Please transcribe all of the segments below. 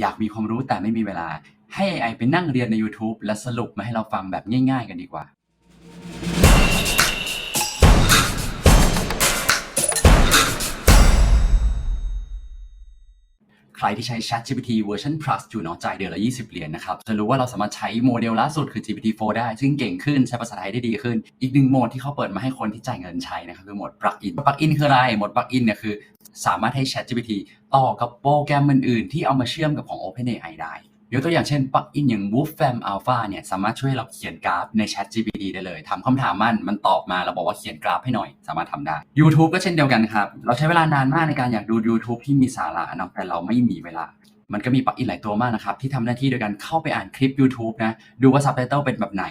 อยากมีความรู้แต่ไม่มีเวลา ให้ AI ไปนั่งเรียนใน YouTube และสรุปมาให้เราฟังแบบง่าย ๆ กันดีกว่า ใครที่ใช้ ChatGPT เวอร์ชัน Plus อยู่เนาะจ่ายเดือนละ 20 เหรียญนะครับ จะรู้ว่าเราสามารถใช้โมเดลล่าสุดคือ GPT-4 ได้ ซึ่งเก่งขึ้นใช้ภาษาไทยได้ดีขึ้น อีกหนึ่งโหมดที่เขาเปิดมาให้คนที่จ่ายเงินใช้นะครับคือโหมด plugin plugin คืออะไรโหมด plugin เนี่ยคือสามารถให้ ChatGPT ต่อกับโปรแกรมอื่นๆที่เอามาเชื่อมกับของ OpenAI ได้ ยกตัวอย่างเช่น plugin อย่าง Wolfram Alpha เนี่ยสามารถช่วยเราเขียนกราฟใน ChatGPT ได้เลยถามคำถามมันมันตอบมาเราบอกว่าเขียนกราฟให้หน่อยสามารถทำได้ YouTube ก็เช่นเดียวกันครับ เราใช้เวลานานมากในการอยากดู YouTube ที่มีสาระเนาะแต่เราไม่มีเวลา มันก็มีปลั๊กอินหลายตัวมากนะครับ ที่ทำหน้าที่โดยการเข้าไปอ่านคลิป YouTube นะดูว่าซับไตเติลเป็นแบบไหน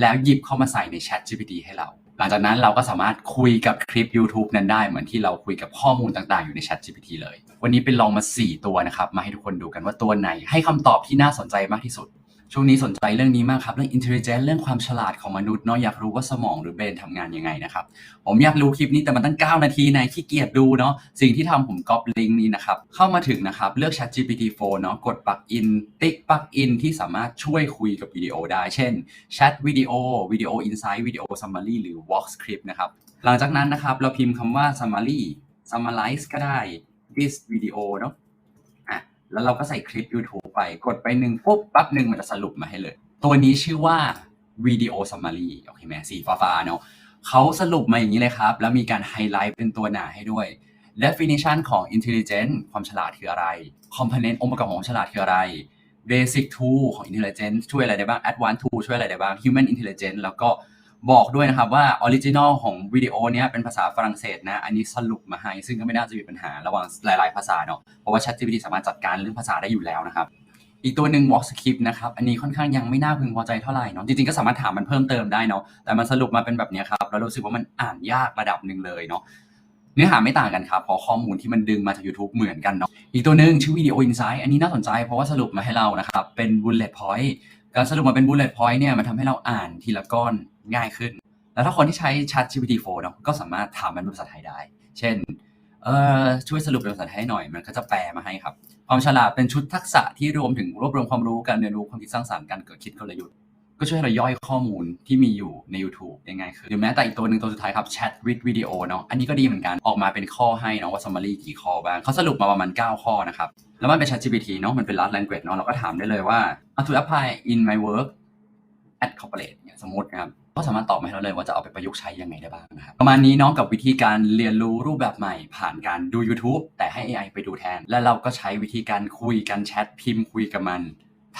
แล้วหยิบเข้ามาใส่ใน Chat GPT ให้เรา หลังจากนั้นเราก็สามารถคุยกับคลิป YouTube นั้นได้เหมือนที่เราคุยกับข้อมูลต่างๆ อยู่ใน Chat GPT เลย วันนี้เป็นลองมา 4 ตัวนะครับ มาให้ทุกคนดูกันว่าตัวไหนให้คำตอบที่น่าสนใจมากที่สุด ช่วงนี้สนใจเรื่องนี้มากครับ เรื่อง intelligence เรื่องความฉลาดของมนุษย์เนาะอยากรู้ว่าสมองหรือเบรนทำงานยังไงนะครับ ผมอยากรู้คลิปนี้แต่มันตั้ง 9 นาทีในขี้เกียจดูเนาะสิ่งที่ทำผมก๊อปลิงก์นี้นะครับ เข้ามาถึงนะครับ เลือก Chat GPT 4เนาะกดปลักอินติ๊กปลักอินที่สามารถช่วยคุยกับวิดีโอได้ เช่น Chat วิดีโอวิดีโอ Insight วิดีโอ Summary หรือ Vox Script นะครับหลังจากนั้นนะครับเราพิมพ์คำว่า Summary Summarize ก็ได้ this video เนาะ แล้วเราก็ใส่คลิป YouTube ไป กดไปหนึ่งปุ๊บปั๊บหนึ่งมันจะสรุปมาให้เลย ตัวนี้ชื่อว่า Video Summary โอเคไหมสีฟ้าๆเนาะเขาสรุปมาอย่างนี้เลยครับ แล้วมีการไฮไลท์เป็นตัวหนาให้ด้วย definition ของ intelligent ความฉลาดคืออะไร component องค์ประกอบของฉลาดคืออะไร basic tool ของ intelligence ช่วยอะไรได้บ้าง advanced tool ช่วยอะไรได้บ้าง human intelligence แล้วก็ บอกด้วยนะครับว่า original ของวิดีโอเนี้ยเป็นภาษาฝรั่งเศสนะ อันนี้สรุปมาให้ ซึ่งก็ไม่น่าจะมีปัญหาระหว่างหลาย ๆ ภาษาเนาะเพราะว่า ChatGPT สามารถจัดการเรื่องภาษาได้อยู่แล้วนะครับ อีกตัวหนึ่ง Vox Script นะครับ อันนี้ค่อนข้างยังไม่น่าพึงพอใจเท่าไหร่เนาะจริง ๆ ก็สามารถถามมันเพิ่มเติมได้เนาะแต่มันสรุปมาเป็นแบบนี้ครับแล้วรู้สึกว่ามันอ่านยากระดับหนึ่งเลยเนาะเนื้อหาไม่ต่างกันครับเพราะข้อมูลที่มันดึงมาจาก YouTube เหมือนกันเนาะอีกตัวหนึ่งชื่อ Video Insight อันนี้น่าสนใจเพราะว่าสรุปมาให้เรานะครับเป็น bullet point การสรุปมาเป็น bullet point เนี่ยมันทำให้เราอ่านทีละก้อนง่ายขึ้น แล้วถ้าคนที่ใช้ Chat GPT 4เนาะก็สามารถถามมันเป็นภาษาไทยได้ เช่นเอ่อช่วยสรุปเป็นภาษาไทยให้หน่อยมันก็จะแปลมาให้ครับ ความฉลาดเป็นชุดทักษะที่รวมถึงรวบรวมความรู้การเรียนรู้ความคิดสร้างสรรค์การเกิดคิดกลยุทธ์ ก็ช่วยให้เราย่อยข้อมูลที่มีอยู่ใน YouTube ได้ง่ายขึ้นหรือแม้แต่อีกตัวหนึ่งตัวสุดท้ายครับ Chat with Video เนาะอันนี้ก็ดีเหมือนกันออกมาเป็นข้อให้เนาะว่า summary กี่ข้อบ้างเขาสรุปมาประมาณ 9 ข้อนะครับ แล้วมันเป็น Chat GPT เนาะมันเป็น large language เนาะเราก็ถามได้เลยว่า how to apply in my work at corporate เนี่ยสมมตินะครับก็สามารถตอบมาให้เราเลยว่าจะเอาไปประยุกต์ใช้ยังไงได้บ้างนะครับประมาณนี้เน้องกับวิธีการเรียนรู้รูปแบบใหม่ผ่านการดู YouTube แต่ให้ AI ไปดูแทน และเราก็ใช้วิธีการคุยกันแชทพิมพ์คุยกับมัน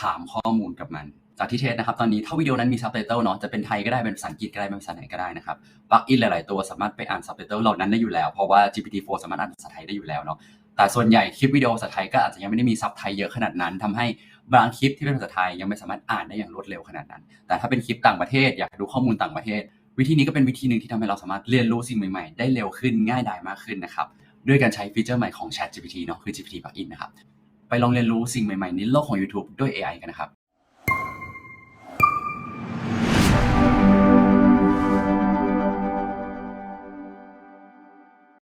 ถามข้อมูลกับมัน จากที่เทสนะครับตอนนี้ถ้าวิดีโอนั้นมีซับไตเติลเนาะจะเป็นไทยก็ได้เป็นภาษาอังกฤษก็ได้เป็นภาษาไหนก็ได้นะครับปลั๊กอินหลาย ๆ ตัวสามารถไปอ่านซับไตเติลเหล่านั้นได้อยู่แล้ว เพราะว่า GPT-4 สามารถอ่านภาษาไทยได้อยู่แล้วเนาะแต่ส่วนใหญ่คลิปวิดีโอภาษาไทยก็อาจจะยังไม่ได้มีซับไทยเยอะขนาดนั้นทำให้บางคลิปที่เป็นภาษาไทยยังไม่สามารถอ่านได้อย่างรวดเร็วขนาดนั้น แต่ถ้าเป็นคลิปต่างประเทศอยากดูข้อมูลต่างประเทศ วิธีนี้ก็เป็นวิธีหนึ่งที่ทำให้เราสามารถเรียนรู้สิ่งใหม่ ๆ ได้เร็วขึ้นง่ายดายมากขึ้นนะครับด้วยการใช้ฟีเจอร์ใหม่ของ Chat GPT เนาะคือ GPT plugin นะครับไปลองเรียนรู้สิ่งใหม่ๆในโลกของ YouTube ด้วย AI กันนะครับ